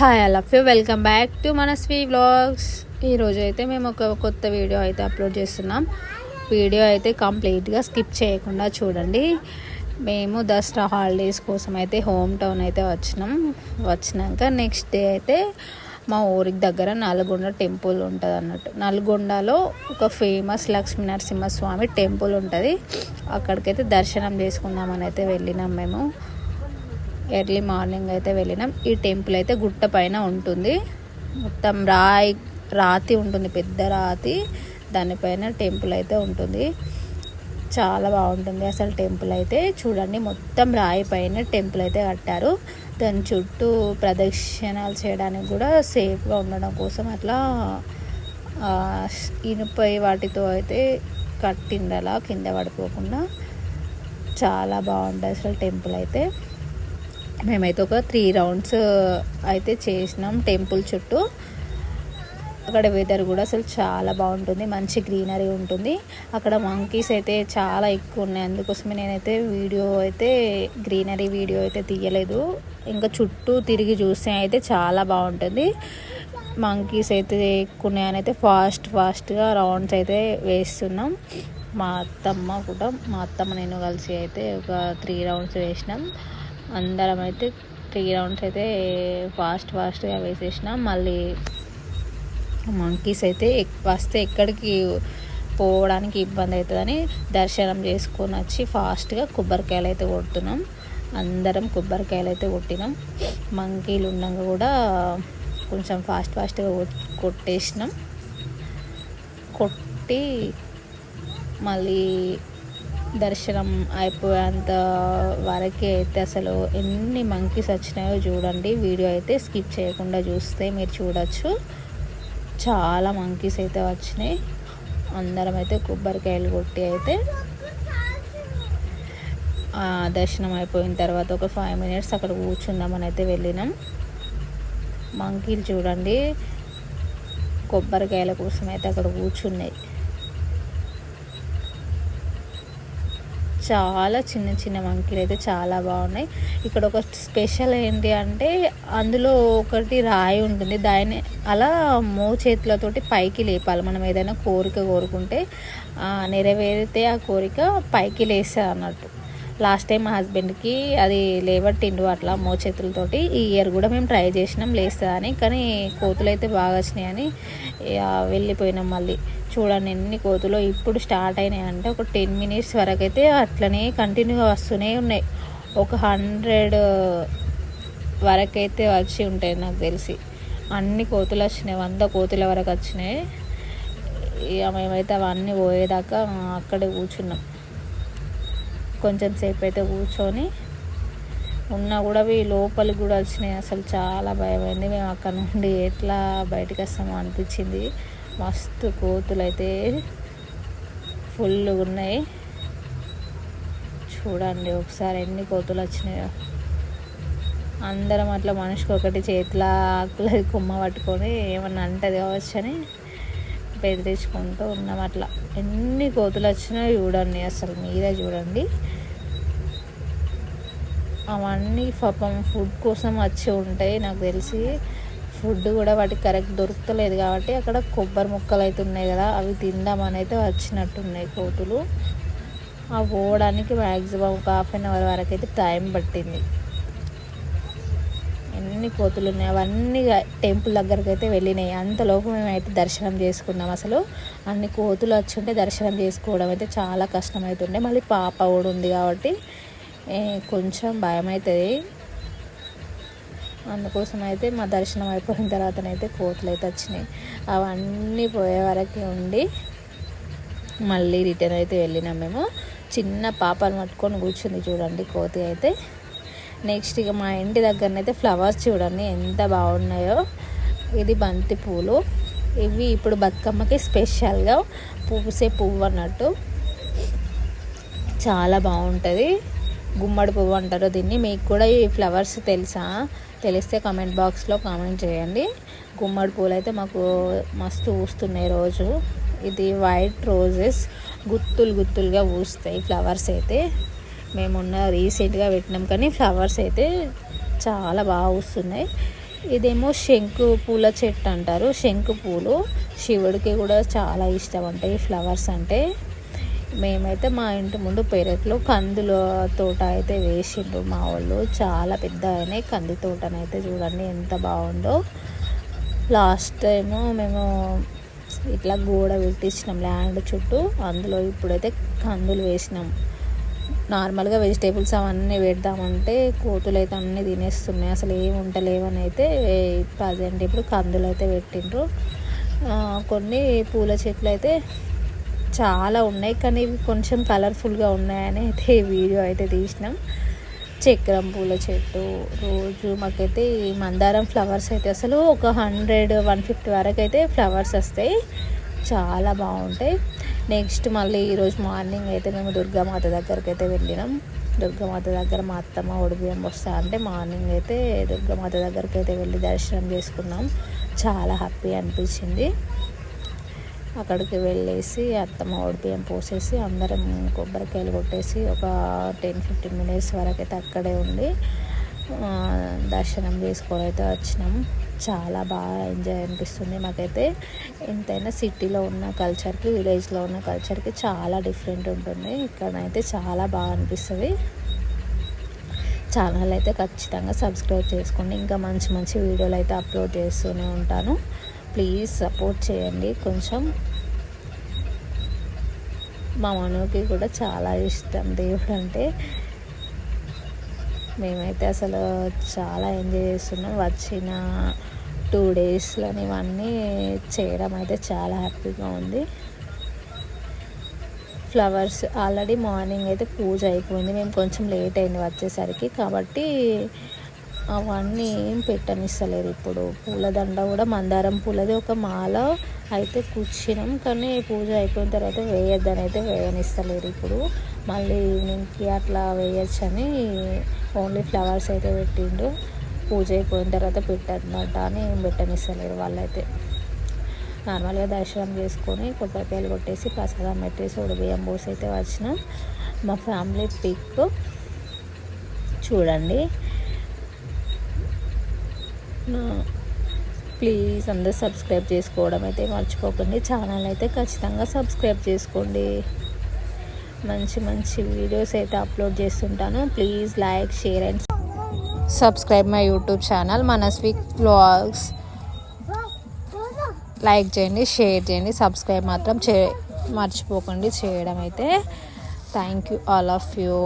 Hi love you welcome back to మన స్వీ vlogs ఈరోజు అయితే మేము ఒక కొత్త వీడియో అయితే అప్లోడ్ చేస్తున్నాం. వీడియో అయితే కంప్లీట్గా స్కిప్ చేయకుండా చూడండి. మేము దసరా హాలిడేస్ కోసం అయితే హోమ్ టౌన్ అయితే వచ్చినాం. వచ్చినాక నెక్స్ట్ డే అయితే మా ఊరికి దగ్గర నల్గొండ టెంపుల్ ఉంటుంది అన్నట్టు. నల్గొండలో ఒక ఫేమస్ లక్ష్మీ నరసింహస్వామి టెంపుల్ ఉంటుంది. అక్కడికైతే దర్శనం చేసుకుందామని అయితే వెళ్ళినాం మేము. ఎర్లీ మార్నింగ్ అయితే వెళ్ళినాం. ఈ టెంపుల్ అయితే గుట్ట పైన ఉంటుంది. మొత్తం రాయి రాతి ఉంటుంది పెద్ద రాతి. దానిపైన టెంపుల్ అయితే ఉంటుంది. చాలా బాగుంటుంది అసలు టెంపుల్ అయితే. చూడండి మొత్తం రాయి పైన టెంపుల్ అయితే కట్టారు. దాని చుట్టూ ప్రదక్షిణాలు చేయడానికి కూడా సేఫ్గా ఉండడం కోసం అట్లా ఇనుప వాటితో అయితే కట్టింది అలా. కింద పడిపోకుండా. చాలా బాగుంటుంది అసలు టెంపుల్ అయితే. మేమైతే ఒక త్రీ రౌండ్స్ అయితే చేసినాం టెంపుల్ చుట్టూ. అక్కడ వెదర్ కూడా అసలు చాలా బాగుంటుంది మంచి గ్రీనరీ ఉంటుంది. అక్కడ మంకీస్ అయితే చాలా ఎక్కువ ఉన్నాయి అందుకోసమే నేనైతే వీడియో అయితే గ్రీనరీ వీడియో అయితే తీయలేదు. ఇంకా చుట్టూ తిరిగి చూస్తే అయితే చాలా బాగుంటుంది. మంకీస్ అయితే ఎక్కువ ఉన్నాయని అయితే ఫాస్ట్ ఫాస్ట్గా రౌండ్స్ అయితే వేస్తున్నాం. మా అత్తమ్మ కూడా మా అత్తమ్మ నేను కలిసి అయితే ఒక త్రీ రౌండ్స్ వేసినాం. అందరం అయితే త్రీ రౌండ్స్ అయితే ఫాస్ట్ ఫాస్ట్గా వేసేసినాం. మళ్ళీ మంకీస్ అయితే ఎక్- వస్తే ఎక్కడికి పోవడానికి ఇబ్బంది అవుతుందని దర్శనం చేసుకొని వచ్చి ఫాస్ట్గా కొబ్బరికాయలు అయితే కొడుతున్నాం. అందరం కొబ్బరికాయలు అయితే కొట్టినాం. మంకీలు ఉండగా కూడా కొంచెం ఫాస్ట్ ఫాస్ట్గా కొట్టేసినాం. కొట్టి మళ్ళీ దర్శనం అయిపోయేంత వరకే అయితే అసలు ఎన్ని మంకీస్ వచ్చినాయో చూడండి. వీడియో అయితే స్కిప్ చేయకుండా చూస్తే మీరు చూడొచ్చు. చాలా మంకీస్ అయితే వచ్చినాయి. అందరం అయితే కొబ్బరికాయలు కొట్టి అయితే దర్శనం అయిపోయిన తర్వాత ఒక ఫైవ్ మినిట్స్ అక్కడ కూర్చుందామని అయితే వెళ్ళినాం. మంకీలు చూడండి. కొబ్బరికాయల కోసం అయితే అక్కడ కూర్చున్నాయి. చాలా చిన్న చిన్న మంకీలు అయితే చాలా బాగున్నాయి. ఇక్కడ ఒక స్పెషల్ ఏంటి అంటే అందులో ఒకటి రాయి ఉంటుంది. దాన్ని అలా మో చేతులతోటి పైకి లేపాలి. మనం ఏదైనా కోరిక కోరుకుంటే నెరవేరితే ఆ కోరిక పైకి లేస్తుంది అన్నట్టు. లాస్ట్ టైం మా హస్బెండ్కి అది లేవట్టిండు అట్లా మో చేతులతోటి ఈ ఇయర్ కూడా మేము ట్రై చేసినాం లేస్తుందని. కానీ కోతులు అయితే బాగా వచ్చినాయని ఇక వెళ్ళిపోయినాం మళ్ళీ. చూడండి ఎన్ని కోతులు ఇప్పుడు స్టార్ట్ అయినాయి. అంటే ఒక టెన్ మినిట్స్ వరకు అయితే అట్లనే కంటిన్యూగా వస్తూనే ఉన్నాయి. ఒక హండ్రెడ్ వరకైతే వచ్చి ఉంటాయి నాకు తెలిసి. అన్ని కోతులు వచ్చినాయి వంద కోతుల వరకు వచ్చినాయి. ఇక మేమైతే అవన్నీ పోయేదాకా అక్కడే కూర్చున్నాం. కొంచెం సేపు అయితే కూర్చొని ఉన్నా కూడా అవి లోపలికి కూడా వచ్చినాయి. అసలు చాలా భయమైంది. మేము అక్కడ నుండి ఎట్లా బయటకు వస్తామో అనిపించింది. మస్తు కోతులు అయితే ఫుల్గా ఉన్నాయి. చూడండి ఒకసారి ఎన్ని కోతులు వచ్చినాయో. అందరం అట్లా మనిషికి ఒకటి చేతిలో ఆకులది కొమ్మ పట్టుకొని ఏమన్నా అంటది కావచ్చు అని బెదిరించుకుంటూ ఉన్నాం అట్లా. ఎన్ని కోతులు వచ్చినా చూడండి అసలు మీరే చూడండి. అవన్నీ పాపం ఫుడ్ కోసం వచ్చి ఉంటాయి నాకు తెలిసి. ఫుడ్ కూడా వాటికి కరెక్ట్ దొరుకుతలేదు కాబట్టి అక్కడ కొబ్బరి ముక్కలు అయితే ఉన్నాయి కదా అవి తిందామని అయితే వచ్చినట్టున్నాయి కోతులు. అవి పోవడానికి మ్యాక్సిమం ఒక హాఫ్ అన్ అవర్ వరకు అయితే టైం పట్టింది. ఎన్ని కోతులు ఉన్నాయి అవన్నీ టెంపుల్ దగ్గరికి అయితే వెళ్ళినాయి అంతలోపు మేమైతే దర్శనం చేసుకున్నాం అసలు. అన్ని కోతులు వచ్చి ఉంటే దర్శనం చేసుకోవడం అయితే చాలా కష్టమవుతుండే మళ్ళీ పాప కూడా ఉంది కాబట్టి కొంచెం భయం అవుతుంది అందుకోసం అయితే మా దర్శనం అయిపోయిన తర్వాతనైతే కోతులు అయితే వచ్చినాయి. అవన్నీ పోయే వరకు ఉండి మళ్ళీ రిటర్న్ అయితే వెళ్ళినాం మేము. చిన్న పాపను పట్టుకొని కూర్చుంది చూడండి కోతి అయితే. నెక్స్ట్ ఇక మా ఇంటి దగ్గరనైతే ఫ్లవర్స్ చూడండి ఎంత బాగున్నాయో. ఇది బంతి పూలు. ఇవి ఇప్పుడు బతుకమ్మకి స్పెషల్గా పూసే పువ్వు అన్నట్టు. చాలా బాగుంటుంది. గుమ్మడి పువ్వు అంటారు దీన్ని. మీకు కూడా ఈ ఫ్లవర్స్ తెలుసా? తెలిస్తే కామెంట్ బాక్స్లో కామెంట్ చేయండి. గుమ్మడి పూలు అయితే మాకు మస్తు పూస్తున్నాయి రోజు. ఇది వైట్ రోజెస్ గుత్తులు గుత్తులుగా పూస్తాయి ఫ్లవర్స్ అయితే. మేమున్న రీసెంట్గా పెట్టినాం. కానీ ఫ్లవర్స్ అయితే చాలా బాగా వస్తున్నాయి. ఇదేమో శంకు పూల చెట్టు అంటారు. శంకు పూలు. శివుడికి కూడా చాలా ఇష్టం అంటే ఈ ఫ్లవర్స్ అంటే. మేమైతే మా ఇంటి ముందు పెరట్లో కందుల తోట అయితే వేసిండ్రు మా వాళ్ళు. చాలా పెద్ద అయినాయి కంది తోటనైతే చూడండి ఎంత బాగుందో. లాస్ట్ టైము మేము ఇట్లా గోడ పెట్టించినాం ల్యాండ్ చుట్టూ. అందులో ఇప్పుడైతే కందులు వేసినాం. నార్మల్గా వెజిటేబుల్స్ అవన్నీ పెడదామంటే కోతులు అయితే అన్నీ తినేస్తున్నాయి. అసలు ఏం ఉంటలేవని అయితే ప్రజెంట్ ఇప్పుడు కందులు అయితే పెట్టిండ్రు కొన్ని పూల చెట్లు అయితే చాలా ఉన్నాయి కానీ ఇవి కొంచెం కలర్ఫుల్గా ఉన్నాయని అయితే వీడియో అయితే తీసినాం. చక్రం పూల చెట్టు రోజు మాకైతే ఈ మందారం ఫ్లవర్స్ అయితే అసలు ఒక హండ్రెడ్ వన్ ఫిఫ్టీ వరకు అయితే ఫ్లవర్స్ వస్తాయి. చాలా బాగుంటాయి. నెక్స్ట్ మళ్ళీ ఈరోజు మార్నింగ్ అయితే మేము దుర్గామాత దగ్గరికి అయితే వెళ్ళినాం. దుర్గామాత దగ్గర మా అత్తమ్మ ఒడిబియ్యం వస్తా అంటే మార్నింగ్ అయితే దుర్గామాత దగ్గరికి అయితే వెళ్ళి దర్శనం చేసుకున్నాం. చాలా హ్యాపీ అనిపించింది. అక్కడికి వెళ్ళేసి అత్తమ్మ ఓడిపిఎం పోసేసి అందరం కొబ్బరికాయలు కొట్టేసి ఒక టెన్ ఫిఫ్టీన్ మినిట్స్ వరకు అయితే అక్కడే ఉండి దర్శనం చేసుకొని అయితే వచ్చినాం. చాలా బాగా ఎంజాయ్ అనిపిస్తుంది మాకైతే. ఎంతైనా సిటీలో ఉన్న కల్చర్కి విలేజ్లో ఉన్న కల్చర్కి చాలా డిఫరెంట్ ఉంటుంది. ఇక్కడైతే చాలా బాగా అనిపిస్తుంది. ఛానల్ అయితే ఖచ్చితంగా సబ్స్క్రైబ్ చేసుకోండి. ఇంకా మంచి మంచి వీడియోలు అయితే అప్లోడ్ చేస్తూనే ఉంటాను. ప్లీజ్ సపోర్ట్ చేయండి. కొంచెం మా మనుకి కూడా చాలా ఇష్టం దేవుడు అంటే. మేమైతే అసలు చాలా ఎంజాయ్ చేస్తున్నాం. వచ్చిన టూ డేస్లోని ఇవన్నీ చేయడం అయితే చాలా హ్యాపీగా ఉంది. ఫ్లవర్స్ ఆల్రెడీ మార్నింగ్ అయితే పూజ అయిపోయింది. మేము కొంచెం లేట్ అయింది వచ్చేసరికి కాబట్టి అవన్నీ ఏం పెట్టనిస్తలేరు ఇప్పుడు. పూలదండ కూడా మందారం పూలది ఒక మాల అయితే కూర్చున్నాం. కానీ పూజ అయిపోయిన తర్వాత వేయద్దని అయితే వేయనిస్తలేరు ఇప్పుడు. మళ్ళీ ఈవినింగ్కి అట్లా వేయొచ్చని ఓన్లీ ఫ్లవర్స్ అయితే పెట్టిండు. పూజ అయిపోయిన తర్వాత పెట్టద్దంట అని ఏం పెట్టనిస్తలేరు వాళ్ళైతే. నార్మల్గా దర్శనం చేసుకొని కొబ్బరికాయలు కొట్టేసి ప్రసాదం పెట్టేసి ఉడిబియ్యం పోసి అయితే వచ్చినాం. మా ఫ్యామిలీ పిక్ చూడండి. ప్లీజ్ అందరూ సబ్స్క్రైబ్ చేసుకోవడం అయితే మర్చిపోకండి. ఛానల్ అయితే ఖచ్చితంగా సబ్స్క్రైబ్ చేసుకోండి. మంచి మంచి వీడియోస్ అయితే అప్లోడ్ చేస్తుంటాను. Please like share and subscribe my YouTube channel Manasvik blogs like చేయండి షేర్ చేయండి సబ్స్క్రైబ్ మాత్రం చే మర్చిపోకండి చేయడం అయితే. Thank you all of you.